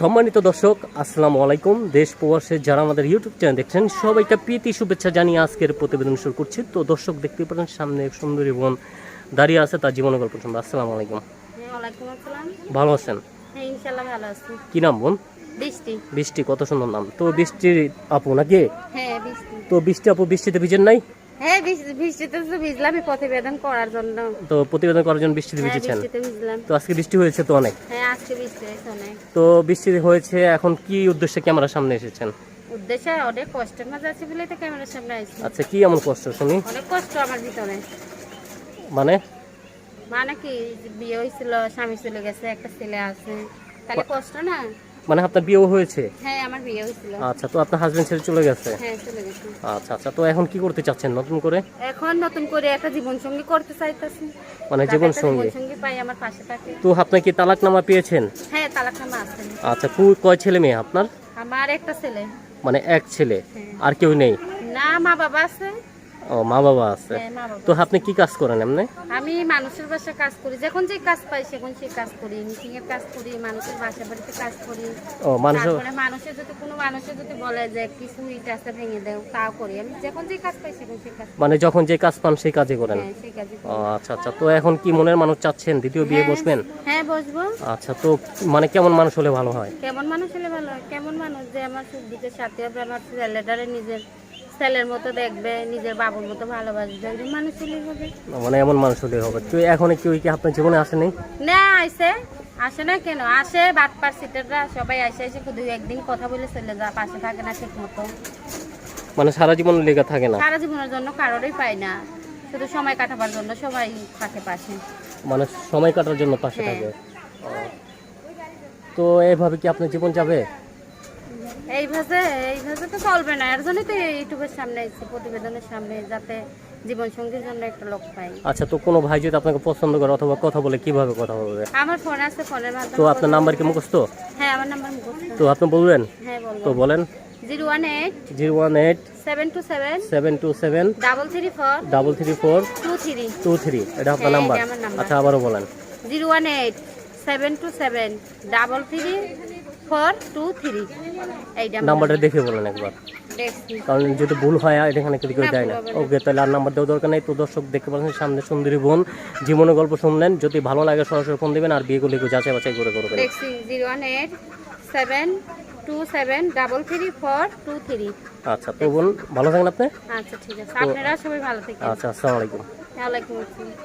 সম্মানিত দর্শক আসসালামু আলাইকুম। দেশ প্রবাসের যারা আমাদের ইউটিউব চ্যানেল দেখছেন সবাইকে প্রীতি শুভেচ্ছা জানিয়ে আজকের প্রতিবেদন শুরু করছি। তো দর্শক দেখতে পাচ্ছেন সামনে এক সুন্দরী বোন দাঁড়িয়ে আছে তার জীবনের গল্প শুনব। আসসালামু আলাইকুম। ভালো আছেন? হ্যাঁ কি নাম বোন? বৃষ্টি। বৃষ্টি কত সুন্দর নাম। তো বৃষ্টির আপু নাকি? হ্যাঁ তো বৃষ্টি আপু বৃষ্টিতে ভিজেন নাই? হ্যাঁ বৃষ্টি বৃষ্টিতে তো ভিজলামই প্রতিবেদন করার জন্য। তো প্রতিবেদন করার জন্য বৃষ্টিতে হ্যাঁ ভিজেছেন? তো আজকে বৃষ্টি হয়েছে তো অনেক? হ্যাঁ আজকে বৃষ্টি হয়েছে অনেক। তো বৃষ্টি হয়েছে এখন কি উদ্দেশ্যে ক্যামেরার সামনে এসেছেন? উদ্দেশ্যে অনেক কষ্টের মাঝে আছে বলে তো ক্যামেরার সামনে আসছি আচ্ছা কি এমন কষ্ট শুনি? অনেক কষ্ট আমার ভিতরে। মানে? মানে কি বিয়ে হয়েছিল স্বামী চলে গেছে একটা ছেলে আছে। তাহলে কষ্ট না? মানে আপনার বিয়েও হয়েছে? হ্যাঁ আমার বিয়ে হয়েছিল। আচ্ছা তো আপনার হাজবেন্ড ছেড়ে চলে গেছে? হ্যাঁ চলে গেছে। আচ্ছা আচ্ছা তো এখন কি করতে চাচ্ছেন নতুন করে? এখন নতুন করে একটা জীবন সঙ্গী করতে চাইতেছি। মানে জীবন সঙ্গী সঙ্গী পাই আমার পাশে থাকে। তো আপনি কি তালাকনামা পেয়েছেন? হ্যাঁ তালাকনামা আছে। আচ্ছা কু- কয় ছেলে মেয়ে আপনার? আমার একটা ছেলে। মানে এক ছেলে হ্যাঁ। আর কেউ নেই? না মা বাবা আছে। ও মা বাবা আছে। হ্যাঁ, তো আপনি কি কাজ করেন এমনি? আমি মানুষের বাসায় কাজ করি। যখন যে কাজ পাই সেখন কাজ করি। মিটিং এর কাজ করি মানুষের বাসা বাড়িতে কাজ করি। ও মানুষ মানুষের যদি কোনো মানুষের যদি বলে যে কিছু ইট আছে ভেঙে দেও তাও করি। আমি যখন যে কাজ পাই সেখন কাজ মানে যখন যে কাজ পান সেই কাজে করেন? হ্যাঁ কাজই। ও আচ্ছা আচ্ছা। তো এখন কি মনের মানুষ চাচ্ছেন? দ্বিতীয় বিয়ে হ্যাঁ, বসবেন? হ্যাঁ বসবো। আচ্ছা তো মানে কেমন মানুষ হলে ভালো হয়? কেমন মানুষ হলে ভালো হয়? কেমন মানুষ যে আমার সুখ দুঃখের সাথে হবে আমার ছেলেটারে নিজের ছেলের মতো দেখবে নিজের বাবুর মতো ভালোবাসবে মানুষ হলেই হবে। মানে এমন মানুষ হলে হবে। তো এখন কেউ কি আপনার জীবনে আসেনি? না আইসে আসে না কেন? আসে বাদ পার সিটাররা সবাই আসে এসে দুই একদিন কথা বলে চলে যা পাশে থাকে না ঠিক মতো মানে সারা জীবন লেগে থাকে না? সারা জীবনের জন্য কারোরই পাই না। শুধু সময় কাটাবার জন্য সবাই থাকে পাশে। মানে সময় কাটার জন্য পাশে হ্যাঁ। থাকে। তো এইভাবে কি আপনার জীবন যাবে? এই এইভাবে ভাষা তো চলবে না। এর জন্যই তো ইউটিউবের সামনে এসেছি প্রতিবেদনের সামনে যাতে জীবন সঙ্গীর জন্য একটা লোক পাই। আচ্ছা তো কোনো ভাই যদি আপনাকে পছন্দ করে অথবা কথা বলে কীভাবে কথা বলবে? আমার ফোন আছে ফোনের মাধ্যমে তো আপনার নাম্বার কি মুখস্থ? হ্যাঁ আমার নাম্বার মুখস্থ। তো আপনি বলবেন? হ্যাঁ বলব। তো বলেন। 018 018 727 727 334 334 23 23 এটা আপনার নাম্বার। Four two three. এইটা নাম্বারটা দেখে। বলেন একবার। কারণ যদি ভুল হয় আর এখানে কেউ কেউ দেয় না। ওকে তাহলে আর নাম্বার দেওয়ার দরকার নেই। তো দর্শক দেখতে পাচ্ছেন সামনে সুন্দরী বোন জীবনের গল্প শুনলেন। যদি ভালো লাগে সরাসরি ফোন দেবেন আর বিয়ে করলে যাচাই বাছাই করে করবেন। Zero one eight seven two seven double three four two three আচ্ছা তো বোন ভালো থাকেন আপনি? আচ্ছা ঠিক আছে। আপনারা সবাই ভালো থাকেন। আচ্ছা আসসালামু আলাইকুম। ওয়ালাইকুম আসসালাম।